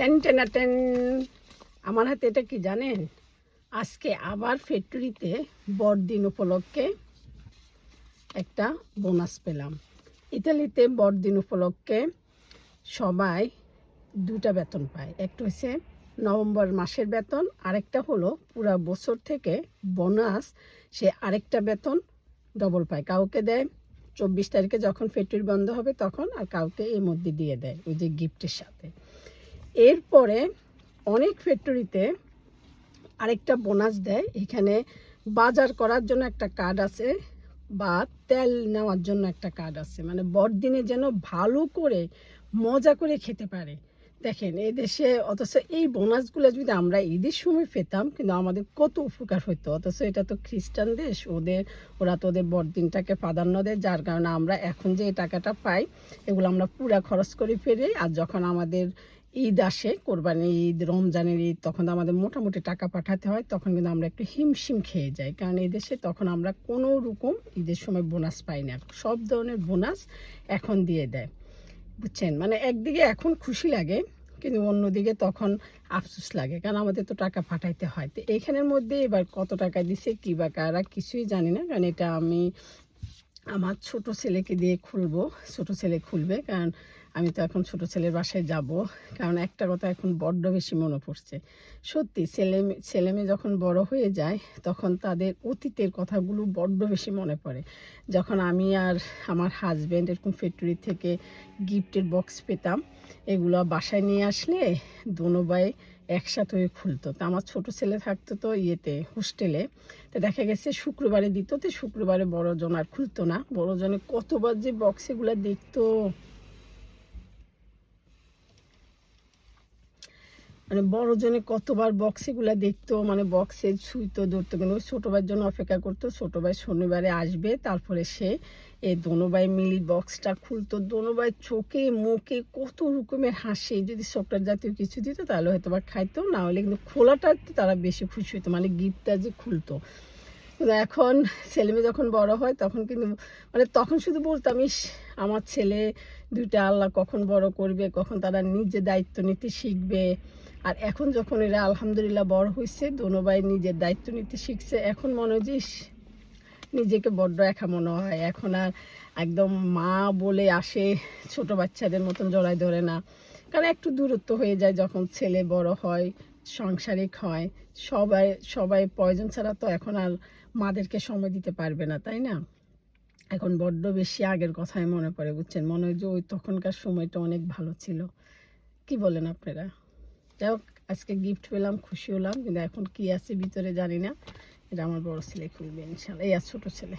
Ten, টেনা ten. আমার হাতে এটা কি জানেন? আজকে আবার ফ্যাক্টরিতে বড়দিন উপলক্ষে একটা বোনাস পেলাম। ইতালিতে বড়দিন উপলক্ষে সবাই দুটা বেতন পায়। একটা হচ্ছে নভেম্বর মাসের বেতন, আরেকটা হলো পুরা বছর থেকে বোনাস সে আরেকটা বেতন ডবল পায়। কাউকে দেয় চব্বিশ তারিখে যখন ফ্যাক্টরি বন্ধ হবে তখন, আর কাউকে এর মধ্যে দিয়ে দেয়, ওই যে গিফটের সাথে। এরপরে অনেক ফ্যাক্টরিতে আরেকটা বোনাস দেয়। এখানে বাজার করার জন্য একটা কার্ড আছে বা তেল নেওয়ার জন্য একটা কার্ড আছে। মানে বড়দিনে যেন ভালো করে, মজা করে খেতে পারে। দেখেন, এই দেশে অথচ এই বোনাসগুলো যদি আমরা ঈদের সময় পেতাম, কিন্তু আমাদের কত উপকার হতো। অথচ এটা তো খ্রিস্টান দেশ, ওদের, ওরা তো ওদের বড়দিনটাকে প্রাধান্য দেয়, যার কারণে আমরা এখন যে এই টাকাটা পাই, এগুলো আমরা পুরা খরচ করে ফেলি। আর যখন আমাদের ঈদ আসে, কোরবানি ঈদ, রমজানের ঈদ, তখন তো আমাদের মোটামুটি টাকা পাঠাতে হয়, তখন কিন্তু আমরা একটু হিমশিম খেয়ে যাই। কারণ এই দেশে তখন আমরা কোনো রকম ঈদের সময় বোনাস পাই না। সব ধরনের বোনাস এখন দিয়ে দেয়। বুঝছেন? মানে একদিকে এখন খুশি লাগে, কিন্তু অন্যদিকে তখন আফসোস লাগে, কারণ আমাদের তো টাকা পাঠাইতে হয়। তো এইখানের মধ্যে এবার কত টাকা দিছে, কী বা কারা, কিছুই জানি না। কারণ এটা আমি আমার ছোট ছেলেকে দিয়ে খুলবো, ছোট ছেলে খুলবে, কারণ আমি তো এখন ছোট ছেলের বাসায় যাব, কারণ একটা কথা এখন বড্ড বেশি মনে পড়ছে। সত্যি, ছেলে ছেলে মেয়ে যখন বড় হয়ে যায়, তখন তাদের অতীতের কথাগুলো বড্ড বেশি মনে পড়ে। যখন আমি আর আমার হাজব্যান্ড এরকম ফ্যাক্টরি থেকে গিফটের বক্স পেতাম, এগুলো বাসায় নিয়ে আসলে দোনো ভাই একসাথে হয়ে খুলতো। তা আমার ছোট ছেলে থাকতো তো ইয়েতে হোস্টেলে তো দেখা গেছে শুক্রবারে দিত, তো শুক্রবারে বড়জন আর খুলতো না। বড়জনে কতবার যে বক্স এগুলো দেখতো। মানে বড়জনে কতবার বক্সেগুলো দেখতো মানে বক্সে ছুঁইতো ধরতো, কিন্তু ছোটো ভাইয়ের জন্য অপেক্ষা করতো। ছোটো ভাই শনিবারে আসবে, তারপরে সে এই দোনো ভাই মিলি বক্সটা খুলতো। দোনো ভাই চোখে, মুখে কত রকমের হাসে। যদি চকলেট জাতীয় কিছু দিত, তাহলে হয়তো বা খাইতো, না হলে কিন্তু খোলাটা তারা বেশি খুশি হতো মানে গিফটটা যে খুলতো। কিন্তু এখন ছেলে মেয়ে যখন বড় হয় তখন কিন্তু মানে তখন শুধু বলতাম, ইস, আমার ছেলে দুইটা আল্লাহ কখন বড় করবে, কখন তারা নিজে দায়িত্ব নিতে শিখবে। আর এখন যখন এরা আলহামদুলিল্লাহ বড় হয়েছে দোনো ভাই নিজের দায়িত্ব নিতে শিখছে, এখন মনে হয় নিজেকে বড্ড একা মনে হয়। এখন আর একদম মা বলে আসে, ছোট বাচ্চাদের মতন জড়াই ধরে না। কারণ একটু দূরত্ব হয়ে যায় যখন ছেলে বড় হয়। সাংসারিক হয় সবাই সবাই প্রয়োজন ছাড়া তো এখন আর মাদেরকে সময় দিতে পারবে না, তাই না? এখন বড্ড বেশি আগের কথাই মনে পড়ে, বুঝছেন? মনে হয় যে ওই তখনকার সময়টা অনেক ভালো ছিল। কি বলেন আপনারা? যাই হোক, আজকে গিফট পেলাম, খুশি হলাম, কিন্তু এখন কি আছে ভিতরে জানি না। এটা আমার বড় ছেলে খুলবে, ইনশাল্লাহ। এই আর ছোটো ছেলে।